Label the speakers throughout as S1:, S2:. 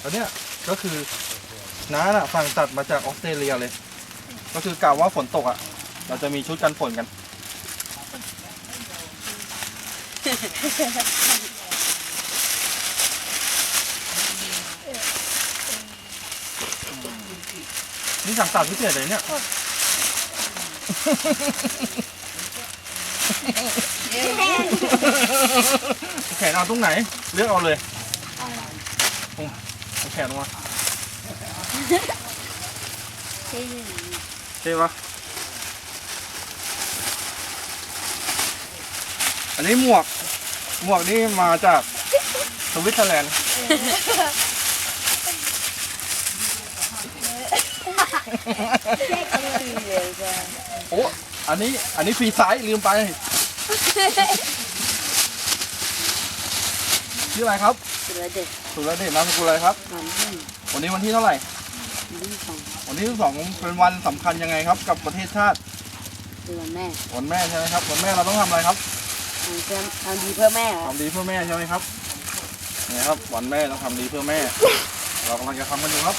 S1: แล้วเนี่ยก็คือน้าน่ะสั่งตัดมาจากออสเตรเลียเลย ก็คือกล่าวว่าฝนตกอะ เราจะมีชุดกันฝนกัน นี่สั่งตัดพิเศษเลยเนี่ยแขนเอาตรงไหน เลือกเอาเลย แขนลงมาใช่ปะอันนี้หมวก หมวกนี่มาจากสวิตเซอร์แลนด์โอ้ อันนี้ อันนี้ฟรีไซส์ลืมไป ชื่ออะไรครับ
S2: สุรเด็ด
S1: สุรเดชนามสกุลอะไรครับ
S2: มันขึ้น
S1: วันนี้วันที่เท่าไหร่
S2: มันที่สอง
S1: วันที่สองเป็นวันสำคัญยังไงครับ กับประเทศชาติ
S2: คือวันแม่
S1: วันแม่ใช่ไหมครับวันแม่เราต้องทำอะไรครับ
S2: ทำเพื่อทำดีเพื่อแม่เหรอ
S1: ทำดีเพื่อแม่ใช่ไหมครับนี่ครับวันแม่ต้องทำดีเพื่อแม่ เรากำลังจะทำกันอยู่ครับ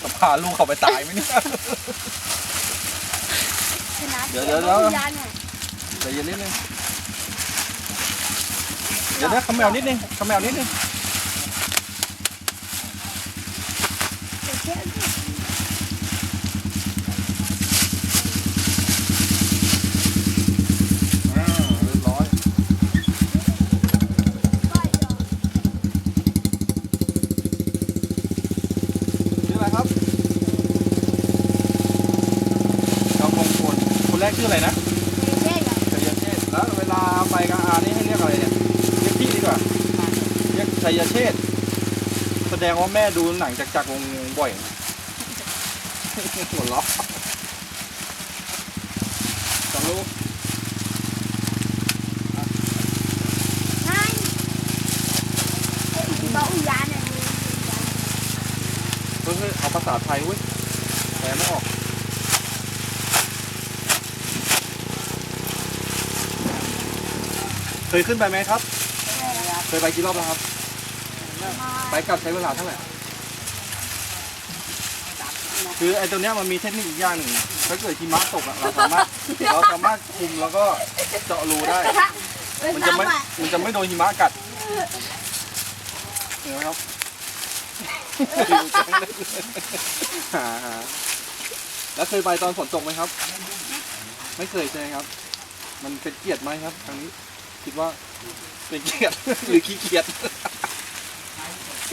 S1: จะพาลูกเขาไปตายไหมเนี่ยเดี๋ยวเดี๋ยวเดี๋ยว ใจเย็นนิดนึงเดี๋ยวนะขมแมวนิดนึงขมแมวนิดนึงอ่าเรียบร้อย ชื่ออะไรครับเจ้าพงพลคนแรกชื่ออะไรนะชัย เวลาไปกับอานี่ให้เรียกอะไรเนี่ยเรียกพี่ดีกว่าเรียกชัยเชษฐแสดงว่าแม่ดูหนังจากจักรวงบ่อยหัวเราะจังลูกเฮ้ยเอาภาษาไทยเว้ยแปลไม่ออก เคยขึ้นไปไหมครับ เคยไปกี่รอบแล้วครับ ไปกลับใช้เวลาเท่าไหร่ คือไอ้ตัวเนี้ยมันมีเทคนิคอีกอย่างหนึ่งถ้าเกิดหิมะตกอะเราสามารถเราสามารถคุมแล้วก็เจาะรูได้ มันจะไม่ มันจะไม่โดนหิมะกัดเห็นไหมครับหาหาแล้วเคยไปตอนฝนตกไหมครับ ไม่เคยใช่ไหมครับ มันเป็นเกียรติไหมครับครั้งนี้ คิดว่าเป็นเกียรติหรือขี้เกียจโอเค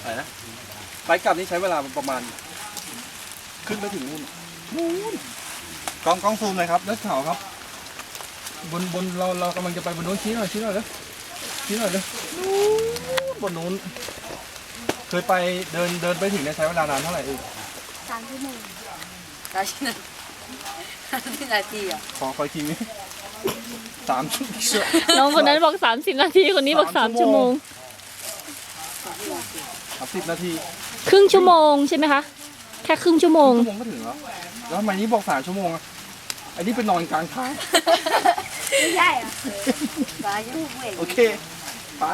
S1: อะไรนะไปกลับนี่ใช้เวลาประมาณ ขึ้นไปถึงนู่นนู่นกล้องกล้องซูมหน่อยครับแล้วเขาครับ บนบนเราเรากำลังจะไปบนนู้นชี้หน่อยชี้หน่อยเลยชี้หน่อยเลยนู้นบนนู้นเคยไปเดินเดินไปถึงเนี่ยใช้เวลานานเท่าไหร่เอง
S2: ได้ที่ไหนที่นาทีอะ
S1: ขอคอยทีนี้ สามชั่วโมง
S3: น้องคนนั้นบอก 30 นาทีคนนี้บอก
S1: สาม
S3: 3
S1: ชั่
S3: ชั่
S1: ว
S3: ว
S1: โม
S3: โม
S1: ง
S3: ง
S1: สามสิบนาที
S3: ครึ่งชั่วโมงใช่ไหมคะ แค่ครึ่งชั่วโมง
S1: ชั่วโมงก็ถึงแล้วแล้วทำไมนี้บอกสามชั่วโมงอะไอ้นี่เป็นนอนกลางทาง
S2: ไม่ใช่อะปลายุ่งเว้ย
S1: โอเคไป